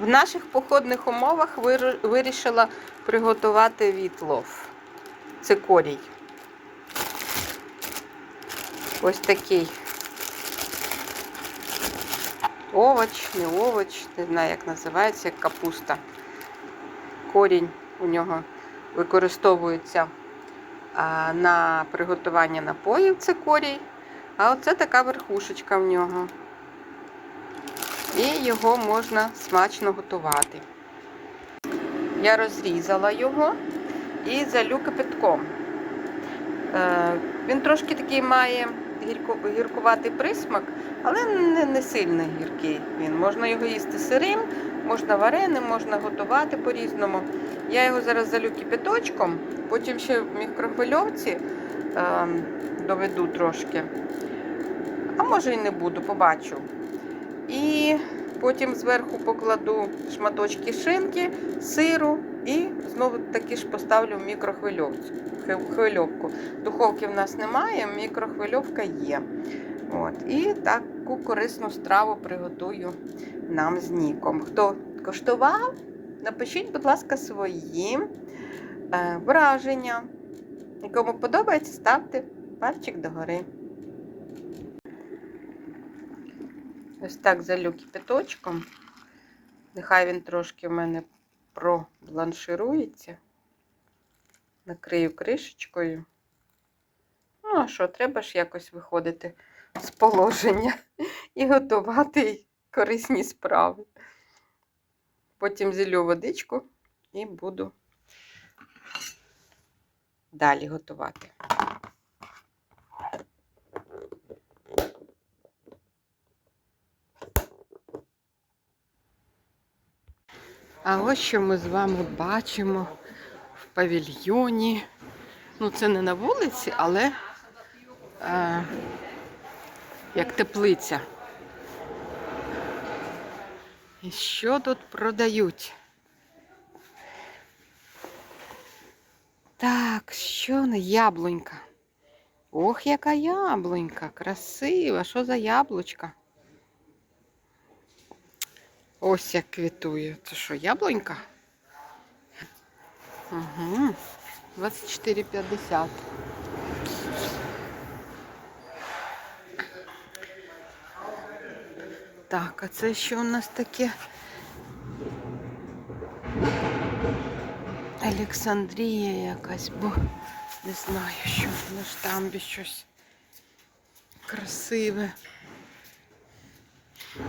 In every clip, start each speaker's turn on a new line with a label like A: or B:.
A: В наших походних умовах вирішила приготувати вітлов. Це корій. Ось такий овоч, не овоч, не знаю, як називається, як капуста. Корінь у нього використовується на приготування напоїв, це корій. А оце така верхушечка в нього. І його можна смачно готувати. Я розрізала його і залю кипятком. Е, Він трошки такий має гіркуватий присмак, але не, сильно гіркий. Він. Можна його їсти сирим, можна вареним, можна готувати по-різному. Я його зараз залю кипяточком, потім ще в мікрохвильовці е, доведу трошки. А може і не буду, побачу. І потім зверху покладу шматочки шинки, сиру і знову таки ж поставлю в мікрохвильовці. Духовки в нас немає, мікрохвильовка є. От. І таку корисну страву приготую нам з Ніком. Хто коштував, напишіть, будь ласка, свої е, враження. Кому подобається, ставте пальчик догори. Ось так залю кипяточком. Нехай він трошки в мене пробланширується. Накрию кришечкою. Ну, а що, треба ж якось виходити з положення і готувати корисні справи. Потім зілю водичку і буду далі готувати. А ось що ми з вами бачимо в павільйоні. Ну, це не на вулиці, але е, як теплиця. І що тут продають? Так, що не яблунька? Ох, яка яблунька, красива. Що за яблучка? Ось як квітує. Це що, яблунька? Угу. 24,50. Так, а це що у нас таке? Олександрія якась, бо не знаю, що на штамбі щось красиве.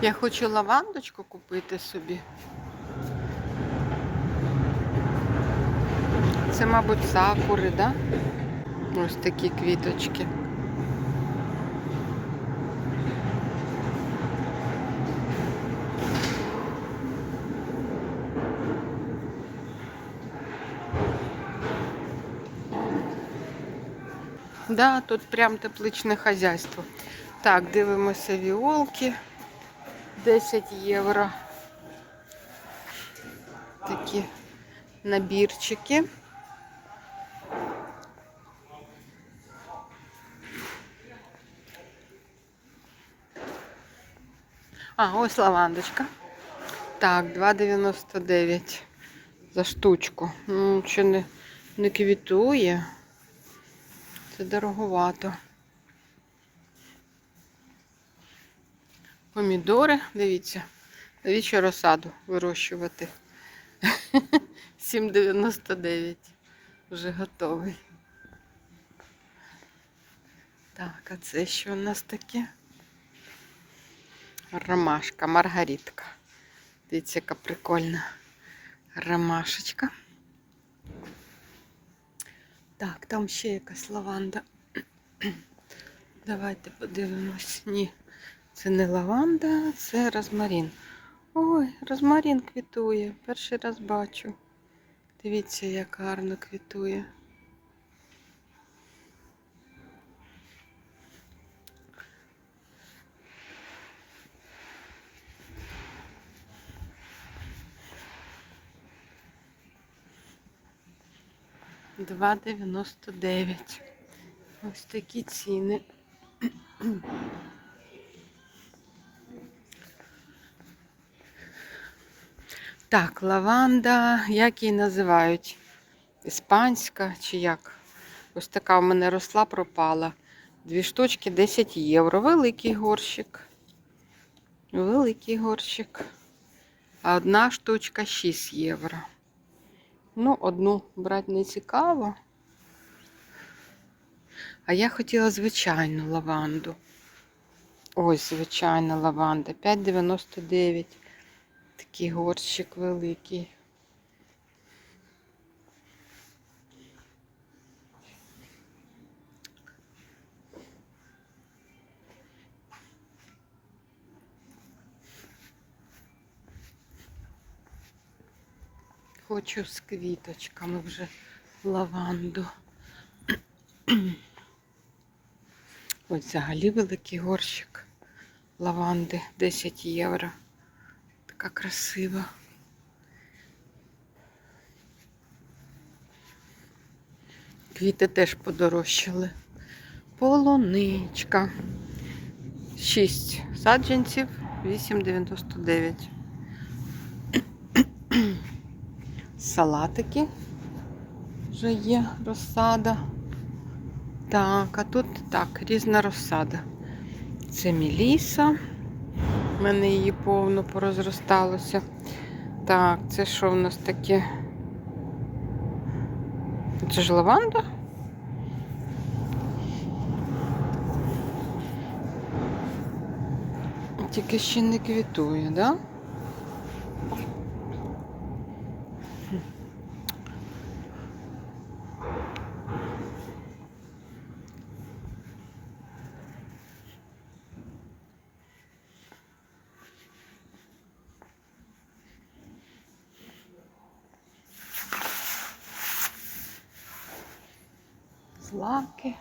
A: Я хочу лавандочку купити собі. Це, мабуть, сакури, да? Ось такі квіточки. Да, тут прям тепличне хазяйство. Так, дивимося віолки. 10 євро. Такі набірчики. А, ось лавандочка. Так, 2,99 за штучку. Ну, ще не, не квітує. Це дороговато. Помідори, дивіться, навіщо розсаду вирощувати. 7,99. Вже готовий. Так, а це що у нас таке? Ромашка, маргаритка. Дивіться, яка прикольна ромашечка. Так, там ще якась лаванда. Давайте подивимось. Ні, це не лаванда, це розмарин. Ой, розмарин квітує. Перший раз бачу. Дивіться, як гарно квітує. Два дев'яносто дев'ять. Ось такі ціни. Так, лаванда, як її називають? Іспанська чи як? Ось така в мене росла, пропала. Дві штучки 10 євро. Великий горщик. Великий горщик. А одна штучка 6 євро. Ну, одну брати не цікаво. А я хотіла звичайну лаванду. Ось, звичайна лаванда. 5,99. Такий горщик великий. Хочу з квіточками вже лаванду. Ось взагалі великий горщик лаванди 10 євро. Така красива. Квіти теж подорожчали. Полуничка. 6 саджанців, 8,99. Салатики вже є розсада. Так, а тут так, різна розсада. Це міліса. У мене її повно порозросталося. Так, це що в нас таке? Це ж лаванда? Тільки ще не квітує, так? Да? Злаки.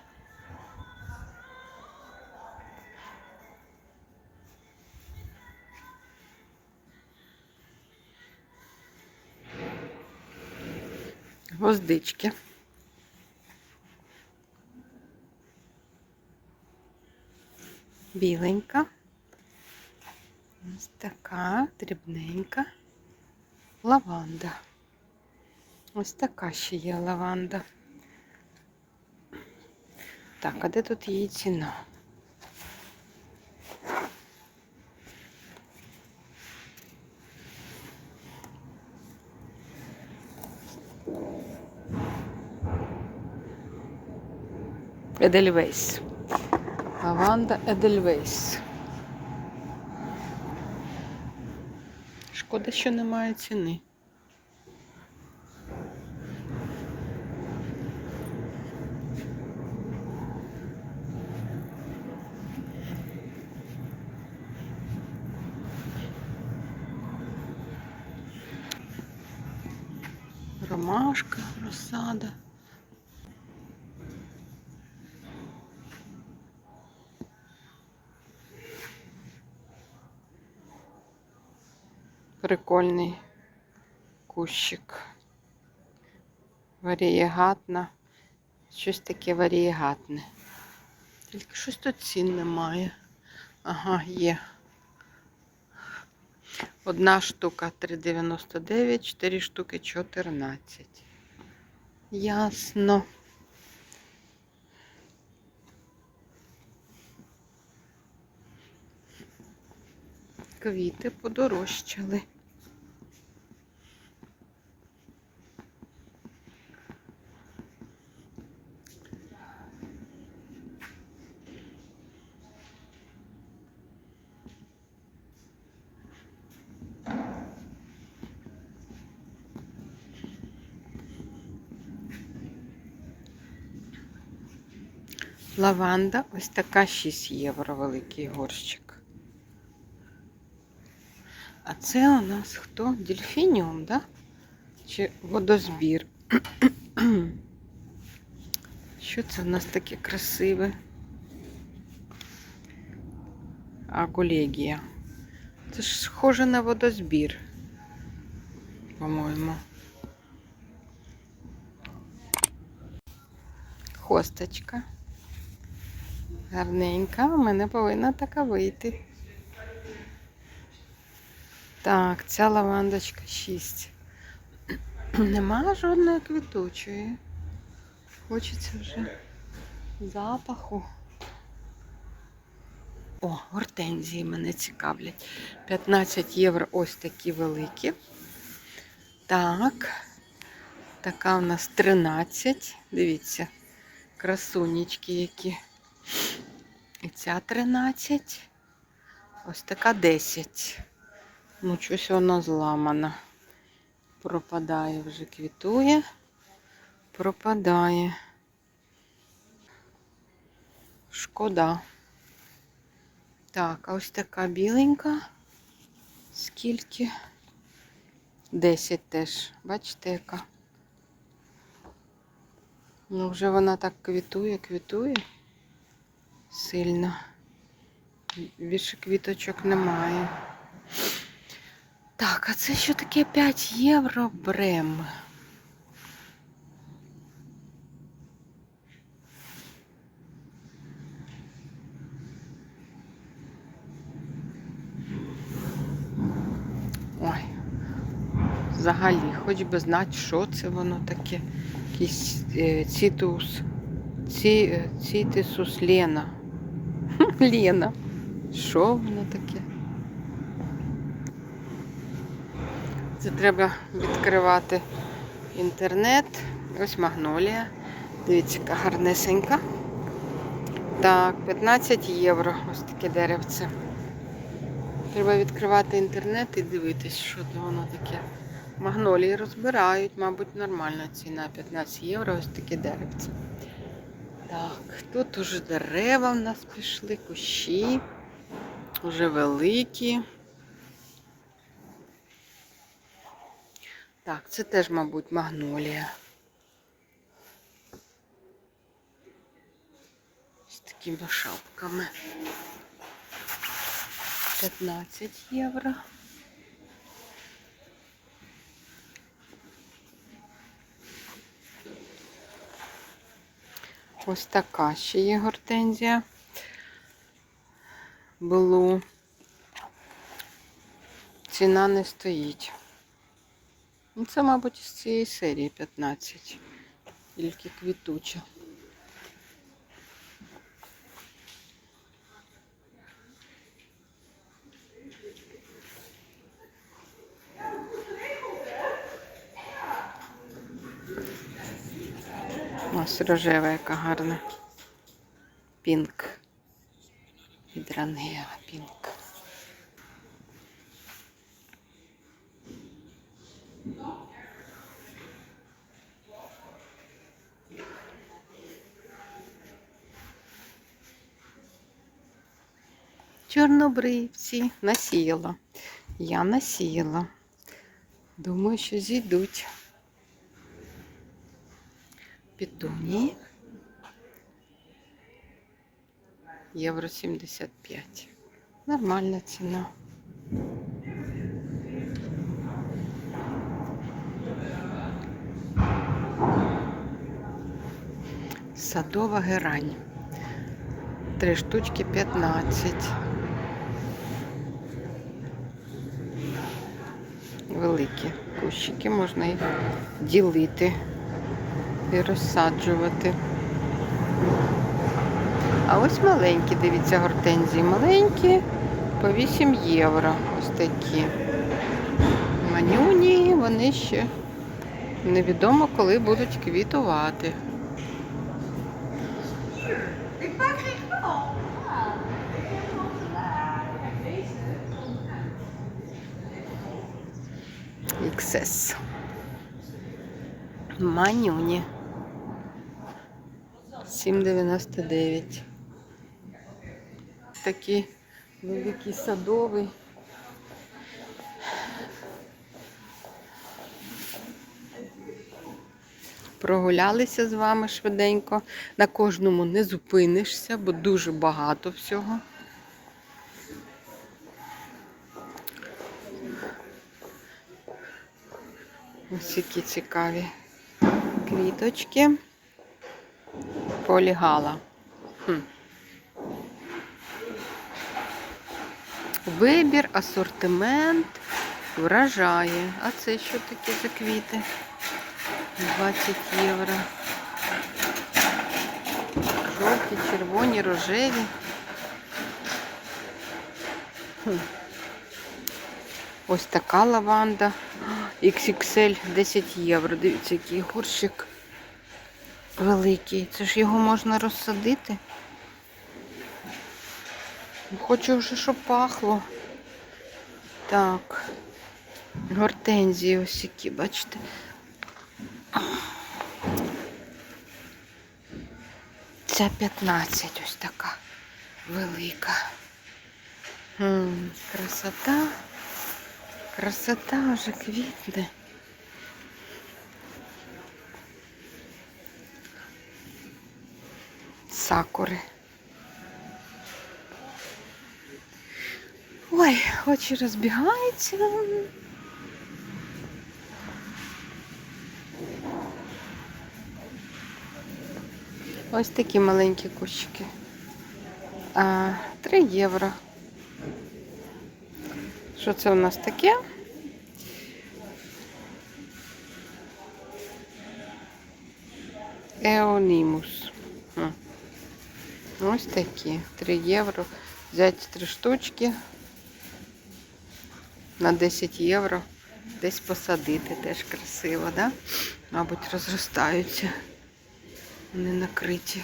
A: Гвоздички. Біленька. Ось така дрібненька лаванда. Ось така ще є лаванда. Так, а де тут її ціна? Едельвейс. Лаванда Едельвейс. Шкода, що немає ціни. Ромашка, розсада. Прикольний кущик. Варієгатна. Щось таке варієгатне. Тільки щось тут цін немає. Ага, є. Одна штука 3,99, 4 штуки 14. Ясно. Квіти подорожчали. Лаванда ось така 6 євро великий горщик. А це у нас хто? Дельфініум, да? Чи водозбір? Що це у нас таке красиве? Агулегія. Це ж схоже на водозбір, по-моєму. Хосточка. Гарненька, у мене повинна така вийти. Так, ця лавандочка 6. Нема жодної квітучої. Хочеться вже запаху. О, гортензії мене цікавлять. 15 євро ось такі великі. Так. Така у нас 13. Дивіться, красунечки які. І ця 13. Ось така 10. Ну, щось вона зламана. Пропадає вже квітує. Пропадає. Шкода. Так, а ось така біленька. Скільки? 10 теж. Бачите, яка? Ну, вже вона так квітує, квітує сильно. Більше квіточок немає. Так, а це що таке 5 євро брем? Ой, взагалі, хоч би знати, що це воно таке. Якийсь е, цитус. Е, цитисус Лена. Лена. Що воно таке? Це треба відкривати інтернет. Ось магнолія. Дивіться, яка гарнесенька. Так, 15 євро. Ось таке деревце. Треба відкривати інтернет і дивитись, що це воно таке. Магнолії розбирають, мабуть, нормальна ціна. 15 євро, ось таке деревце. Так, тут уже дерева в нас пішли, кущі, вже великі. Так, це теж, мабуть, магнолія. З такими шапками. 15 євро. Ось така ще є гортензія. Було. Ціна не стоїть. Ну, Це, мабуть, з цієї серії 15. Тільки квітуча. Ось рожева, яка гарна. Пінк. Гідрангеа пінк. Чорнобривці насіяла. Я насіяла. Думаю, що зійдуть. Петунії. Євро 75. Нормальна ціна. Садова герань. Три штучки 15. Великі кущики, можна їх ділити і розсаджувати. А ось маленькі, дивіться, гортензії. Маленькі по 8 євро. Ось такі. Манюні, вони ще невідомо, коли будуть квітувати. XS. Манюні. 7,99. Такий великий садовий. Прогулялися з вами швиденько. На кожному не зупинишся, бо дуже багато всього. Ось які цікаві квіточки. Полігала. Хм. Вибір, асортимент вражає. А це що таке за квіти? 20 євро. Жовті, червоні, рожеві. Хм. Ось така лаванда. XXL 10 євро. Дивіться, який горщик великий. Це ж його можна розсадити. Хочу вже, щоб пахло. Так. Гортензії ось які, бачите. Ця 15 ось така велика. М, красота. Красота вже квітне. Сакури. Ой, очі розбігаються. Ось такі маленькі кущики. А, 3 євро. Що це у нас таке? Еонімус. Ось такі. 3 євро. Взяти 3 штучки на 10 євро. Десь посадити теж красиво, да? Мабуть, розростаються. Вони накриті.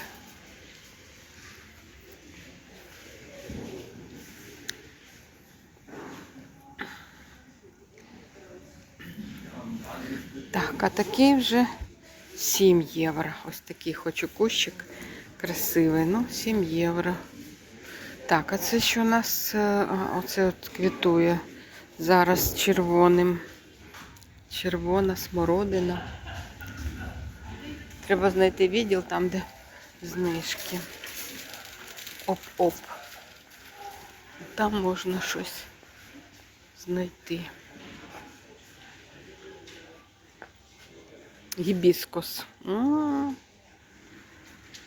A: Так, а такий вже 7 євро. Ось такий хочу кущик красивий. Ну, 7 євро. Так, а це що у нас? е, Оце от квітує зараз червоним. Червона смородина. Треба знайти відділ там, де знижки. Оп-оп. Там можна щось знайти. Гібіскус. М.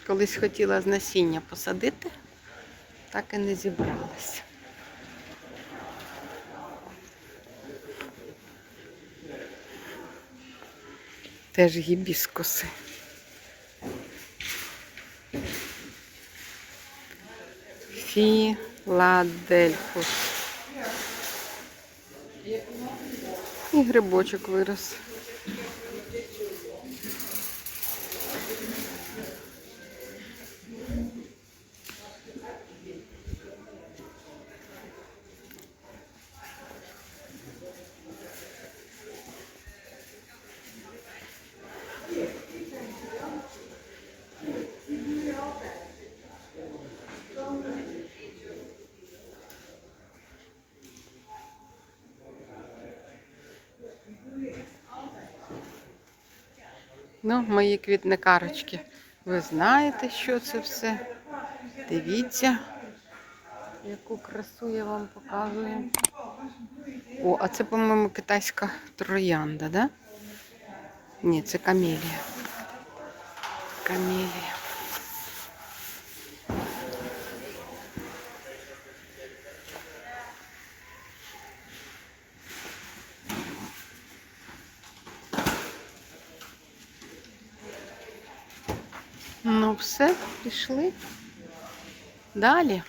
A: Колись хотіла з насіння посадити, так і не зібралася. Теж гібіскуси. Філадельфус. І грибочок вирос. Ну, мої квітникарочки. Ви знаєте, що це все. Дивіться, яку красу я вам показую. О, а це, по-моєму, китайська троянда, да? Ні, це камелія. Камелія. Ну, все, пішли. Далі.